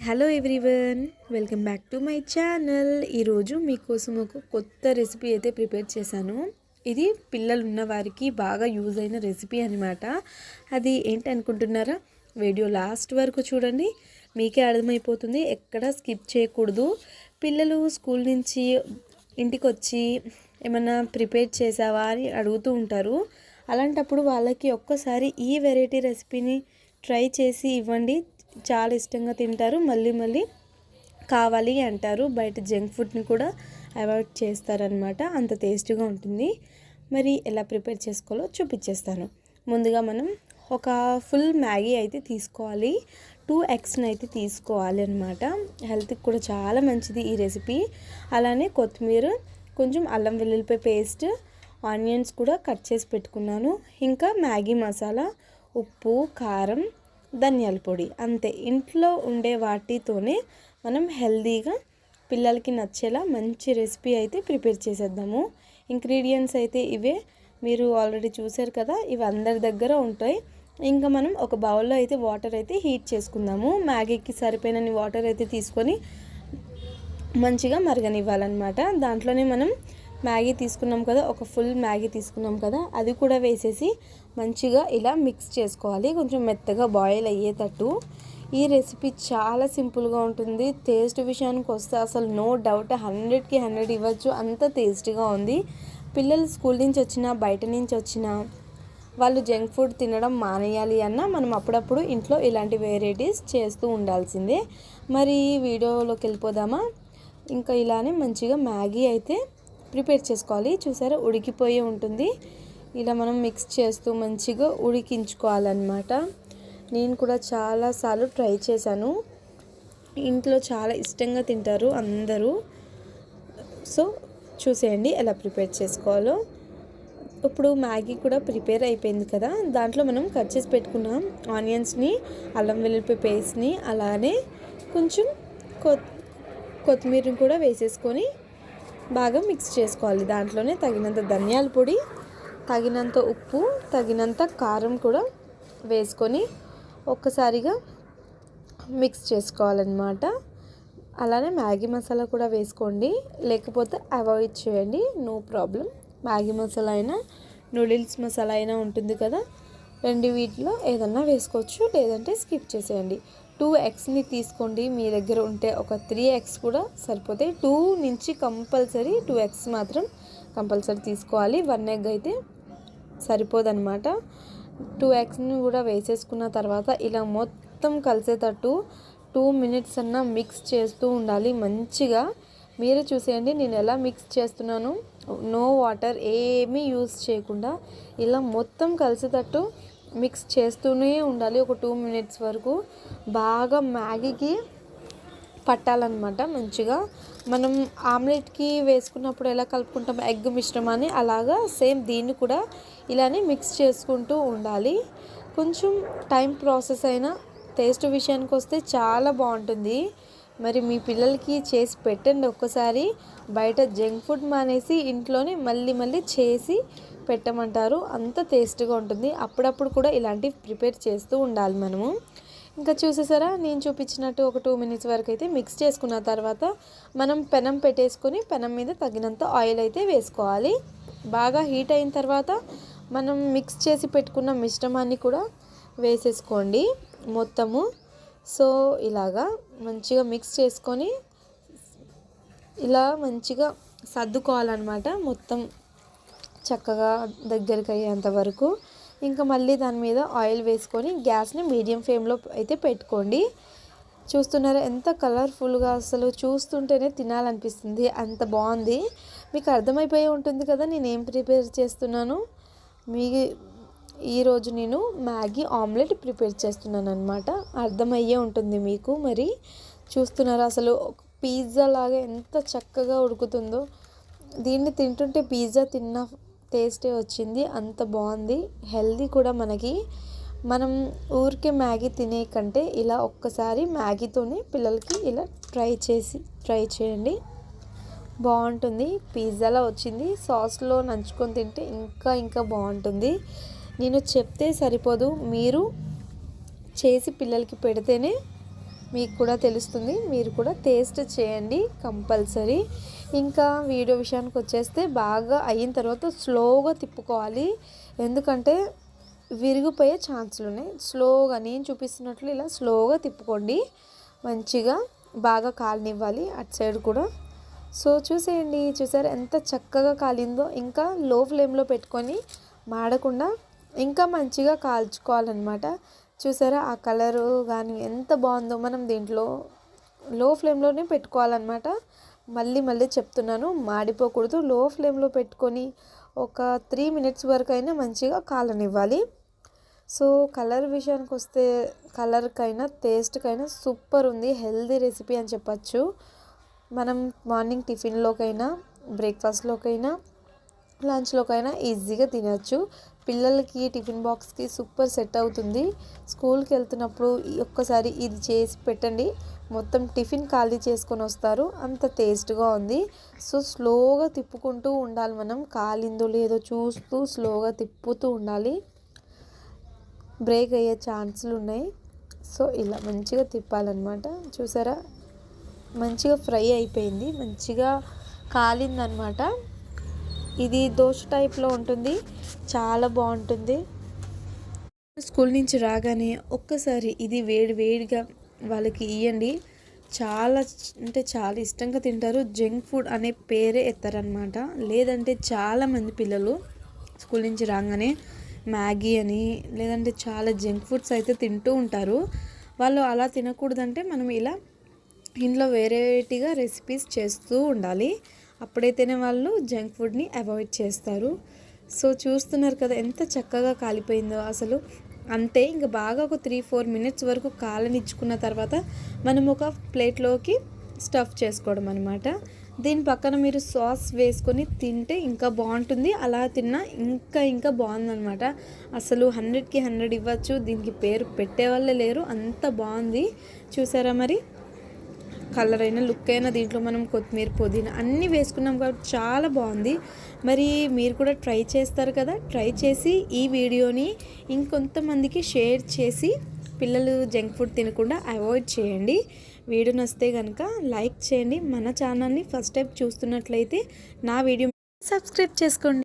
Hello everyone welcome back to my channel ఈరోజు మీకోసం ఒక కొత్త రెసిపీ అయితే ప్రిపేర్ చేశాను. ఇది పిల్లలు ఉన్న వారికి బాగా యూజ్ అయిన రెసిపీ అనమాట అది ఏంటి అనుకుంటున్నారా? వీడియో లాస్ట్ వరకు చూడండి. మీకే అర్థమైపోతుంది. ఎక్కడ స్కిప్ చేయకూడదు. పిల్లలు స్కూల్ నుంచి ఇంటికి వచ్చి ఏమన్నా ప్రిపేర్ చేసావా అని అడుగుతూ ఉంటారు. అలాంటప్పుడు వాళ్ళకి ఒక్కసారి ఈ వెరైటీ రెసిపీని ట్రై చేసి ఇవ్వండి. చాలా ఇష్టంగా తింటారు. మళ్ళీ మళ్ళీ కావాలి అంటారు. బయట జంక్ ఫుడ్ని కూడా అవాయిడ్ చేస్తారనమాట అంత టేస్టీగా ఉంటుంది. మరి ఎలా ప్రిపేర్ చేసుకోవాలో చూపించేస్తాను. ముందుగా మనం ఒక ఫుల్ మ్యాగీ అయితే తీసుకోవాలి. టూ ఎగ్స్ని అయితే తీసుకోవాలి అనమాట హెల్త్కి కూడా చాలా మంచిది ఈ రెసిపీ. అలానే కొత్తిమీర కొంచెం అల్లం వెల్లుల్లిపాయ పేస్ట్ ఆనియన్స్ కూడా కట్ చేసి పెట్టుకున్నాను. ఇంకా మ్యాగీ మసాలా ఉప్పు కారం ధనియాల పొడి. అంతే. ఇంట్లో ఉండే వాటితోనే మనం హెల్దీగా పిల్లలకి నచ్చేలా మంచి రెసిపీ అయితే ప్రిపేర్ చేసేద్దాము. ఇంగ్రీడియంట్స్ అయితే ఇవే. మీరు ఆల్రెడీ చూసారు కదా ఇవి అందరి దగ్గర ఉంటాయి. ఇంకా మనం ఒక బౌల్లో అయితే వాటర్ అయితే హీట్ చేసుకుందాము. మ్యాగీకి సరిపోయినన్ని వాటర్ అయితే తీసుకొని మంచిగా మరగనివ్వాలన్నమాట. దాంట్లోనే మనం మ్యాగీ తీసుకున్నాం కదా ఒక ఫుల్ మ్యాగీ తీసుకున్నాం కదా అది కూడా వేసేసి మంచిగా ఇలా మిక్స్ చేసుకోవాలి. కొంచెం మెత్తగా బాయిల్ అయ్యేటట్టు. ఈ రెసిపీ చాలా సింపుల్గా ఉంటుంది. టేస్ట్ విషయానికి వస్తే అసలు నో డౌట్ హండ్రెడ్కి హండ్రెడ్ ఇవ్వచ్చు. అంత టేస్టీగా ఉంది. పిల్లలు స్కూల్ నుంచి వచ్చినా బయట నుంచి వచ్చినా వాళ్ళు జంక్ ఫుడ్ తినడం మానేయాలి అన్న మనం అప్పుడప్పుడు ఇంట్లో ఇలాంటి వెరైటీస్ చేస్తూ ఉండాల్సిందే. మరి వీడియోలోకి వెళ్ళిపోదామా? ఇంకా ఇలానే మంచిగా మ్యాగీ అయితే ప్రిపేర్ చేసుకోవాలి. చూసారా? ఉడికిపోయి ఉంటుంది. ఇలా మనం మిక్స్ చేస్తూ మంచిగా ఉడికించుకోవాలన్నమాట. నేను కూడా చాలాసార్లు ట్రై చేశాను. ఇంట్లో చాలా ఇష్టంగా తింటారు అందరూ. సో చూసేయండి ఎలా ప్రిపేర్ చేసుకోవాలో. ఇప్పుడు మ్యాగీ కూడా ప్రిపేర్ అయిపోయింది కదా. దాంట్లో మనం కట్ చేసి పెట్టుకున్నాం ఆనియన్స్ని అల్లం వెల్లుల్లిపాయ పేస్ట్ని అలానే కొంచెం కొత్ కొత్తిమీరని కూడా వేసేసుకొని బాగా మిక్స్ చేసుకోవాలి. దాంట్లోనే తగినంత ధనియాల పొడి తగినంత ఉప్పు తగినంత కారం కూడా వేసుకొని ఒక్కసారిగా మిక్స్ చేసుకోవాలన్నమాట. అలానే మ్యాగీ మసాలా కూడా వేసుకోండి. లేకపోతే అవాయిడ్ చేయండి. నో ప్రాబ్లం మ్యాగీ మసాలా అయినా నూడిల్స్ మసాలా అయినా ఉంటుంది కదా. రెండు వీటిలో ఏదన్నా వేసుకోవచ్చు. లేదంటే స్కిప్ చేసేయండి. టూ ఎగ్స్ని తీసుకోండి. మీ దగ్గర ఉంటే ఒక త్రీ ఎగ్స్ కూడా సరిపోతాయి టూ నుంచి కంపల్సరీ టూ ఎగ్స్ మాత్రం కంపల్సరీ తీసుకోవాలి. వన్ ఎగ్ అయితే సరిపోదన్నమాట. టూ ఎగ్స్ని కూడా వేసేసుకున్న తర్వాత ఇలా మొత్తం కలిసేటట్టు టూ మినిట్స్ అన్న మిక్స్ చేస్తూ ఉండాలి. మంచిగా మీరే చూసేయండి. నేను ఎలా మిక్స్ చేస్తున్నాను? నో వాటర్ ఏమీ యూస్ చేయకుండా ఇలా మొత్తం కలిసేటట్టు మిక్స్ చేస్తూనే ఉండాలి. ఒక టూ మినిట్స్ వరకు బాగా మ్యాగీకి పట్టాలన్నమాట మంచిగా. మనం ఆమ్లెట్కి వేసుకున్నప్పుడు ఎలా కలుపుకుంటాం? ఎగ్ మిశ్రమాన్ని అలాగా సేమ్ దీన్ని కూడా ఇలానే మిక్స్ చేసుకుంటూ ఉండాలి. కొంచెం టైం ప్రాసెస్ అయినా టేస్ట్ విషయానికి వస్తే చాలా బాగుంటుంది. మరి మీ పిల్లలకి చేసి పెట్టండి ఒక్కసారి. బయట జంక్ ఫుడ్ మానేసి ఇంట్లోనే మళ్ళీ మళ్ళీ చేసి పెట్టమంటారు. అంత టేస్ట్గా ఉంటుంది. అప్పుడప్పుడు కూడా ఇలాంటివి ప్రిపేర్ చేస్తూ ఉండాలి మనము. ఇంకా చూసేసారా? నేను చూపించినట్టు ఒక టూ మినిట్స్ వరకు అయితే మిక్స్ చేసుకున్న తర్వాత మనం పెనం పెట్టేసుకొని పెనం మీద తగినంత ఆయిల్ అయితే వేసుకోవాలి. బాగా హీట్ అయిన తర్వాత మనం మిక్స్ చేసి పెట్టుకున్న మిశ్రమాన్ని కూడా వేసేసుకోండి మొత్తము. సో ఇలాగా మంచిగా మిక్స్ చేసుకొని ఇలా మంచిగా సర్దుకోవాలన్నమాట మొత్తం. చక్కగా దగ్గరికి అయ్యేంత వరకు ఇంకా మళ్ళీ దాని మీద ఆయిల్ వేసుకొని గ్యాస్ని మీడియం ఫ్లేమ్లో అయితే పెట్టుకోండి. చూస్తున్నారా ఎంత కలర్ఫుల్గా అసలు చూస్తుంటేనే తినాలనిపిస్తుంది. అంత బాగుంది. మీకు అర్థమైపోయి ఉంటుంది కదా నేను ఏం ప్రిపేర్ చేస్తున్నాను? మీ ఈరోజు నేను మ్యాగీ ఆమ్లెట్ ప్రిపేర్ చేస్తున్నాను అనమాట అర్థమయ్యే ఉంటుంది మీకు మరి. చూస్తున్నారా అసలు పిజ్జా లాగా ఎంత చక్కగా ఉడుకుతుందో. దీన్ని తింటుంటే పిజ్జా తిన్న టేస్టే వచ్చింది అంత బాగుంది. హెల్దీ కూడా మనకి. మనం ఊరికే మ్యాగీ తినే కంటే ఇలా ఒక్కసారి మ్యాగీతోనే పిల్లలకి ఇలా ట్రై చేసి ట్రై చేయండి. బాగుంటుంది. పిజ్జాలో వచ్చింది. సాస్లో నంచుకొని తింటే ఇంకా ఇంకా బాగుంటుంది. నేను చెప్తే సరిపోదు. మీరు చేసి పిల్లలకి పెడితేనే మీకు కూడా తెలుస్తుంది. మీరు కూడా టేస్ట్ చేయండి కంపల్సరీ. ఇంకా వీడియో విషయానికి వచ్చేస్తే బాగా అయిన తర్వాత స్లోగా తిప్పుకోవాలి. ఎందుకంటే విరిగిపోయే ఛాన్సులు ఉన్నాయి. స్లోగా నేను చూపిస్తున్నట్లు ఇలా స్లోగా తిప్పుకోండి. మంచిగా బాగా కాలనివ్వాలి అటు సైడ్ కూడా. సో చూసేయండి. చూసారు ఎంత చక్కగా కాలిందో. ఇంకా లో ఫ్లేమ్లో పెట్టుకొని మాడకుండా ఇంకా మంచిగా కాల్చుకోవాలన్నమాట. చూసారా? ఆ కలరు కానీ ఎంత బాగుందో మనం దీంట్లో లో ఫ్లేమ్లోనే పెట్టుకోవాలన్నమాట. మళ్ళీ మళ్ళీ చెప్తున్నాను మాడిపోకూడదు. లో ఫ్లేమ్లో పెట్టుకొని ఒక త్రీ మినిట్స్ వరకు అయినా మంచిగా కాలనివ్వాలి. సో కలర్ విషయానికి వస్తే కలర్కైనా టేస్ట్కైనా సూపర్ ఉంది. హెల్దీ రెసిపీ అని చెప్పచ్చు. మనం మార్నింగ్ టిఫిన్లోకైనా బ్రేక్ఫాస్ట్లోకైనా లంచ్లోకైనా ఈజీగా తినచ్చు. పిల్లలకి టిఫిన్ బాక్స్కి సూపర్ సెట్ అవుతుంది. స్కూల్కి వెళ్తున్నప్పుడు ఒక్కసారి ఇది చేసి పెట్టండి. మొత్తం టిఫిన్ ఖాళీ చేసుకొని వస్తారు. అంత టేస్ట్గా ఉంది. సో స్లోగా తిప్పుకుంటూ ఉండాలి మనం. కాలిందో లేదో చూస్తూ స్లోగా తిప్పుతూ ఉండాలి. బ్రేక్ అయ్యే ఛాన్సులు ఉన్నాయి. సో ఇలా మంచిగా తిప్పాలన్నమాట. చూసారా? మంచిగా ఫ్రై అయిపోయింది. మంచిగా కాలిందనమాట ఇది దోశ టైప్లో ఉంటుంది. చాలా బాగుంటుంది. స్కూల్ నుంచి రాగానే ఒక్కసారి ఇది వేడి వేడిగా వాళ్ళకి ఇవ్వండి చాలా అంటే చాలా ఇష్టంగా తింటారు. జంక్ ఫుడ్ అనే పేరే ఎత్తారనమాట లేదంటే చాలామంది పిల్లలు స్కూల్ నుంచి రాగానే మ్యాగీ అని లేదంటే చాలా జంక్ ఫుడ్స్ అయితే తింటూ ఉంటారు. వాళ్ళు అలా తినకూడదంటే మనం ఇలా ఇంట్లో వెరైటీగా రెసిపీస్ చేస్తూ ఉండాలి. అప్పుడైతేనే వాళ్ళు జంక్ ఫుడ్ని అవాయిడ్ చేస్తారు. సో చూస్తున్నారు కదా ఎంత చక్కగా కాలిపోయిందో. అసలు అంతే ఇంకా బాగా ఒక త్రీ ఫోర్ మినిట్స్ వరకు కాలనిచ్చుకున్న తర్వాత మనం ఒక ప్లేట్లోకి స్టఫ్ చేసుకోవడం అనమాట దీని పక్కన మీరు సాస్ వేసుకొని తింటే ఇంకా బాగుంటుంది. అలా తిన్నా ఇంకా ఇంకా బాగుందనమాట అసలు హండ్రెడ్కి హండ్రెడ్ ఇవ్వచ్చు. దీనికి పేరు పెట్టే వాళ్ళే లేరు. అంత బాగుంది. చూసారా మరి? కలర్ అయినా లుక్ అయినా దీంట్లో మనం కొత్తిమీర పుదీనా అన్నీ వేసుకున్నాం కాబట్టి చాలా బాగుంది. మరి మీరు కూడా ట్రై చేస్తారు కదా ట్రై చేసి ఈ వీడియోని ఇంకొంతమందికి షేర్ చేసి పిల్లలు జంక్ ఫుడ్ తినకుండా అవాయిడ్ చేయండి. వీడియో నచ్చితే కనుక లైక్ చేయండి. మన ఛానల్ని ఫస్ట్ టైం చూస్తున్నట్లయితే నా వీడియో సబ్స్క్రైబ్ చేసుకోండి.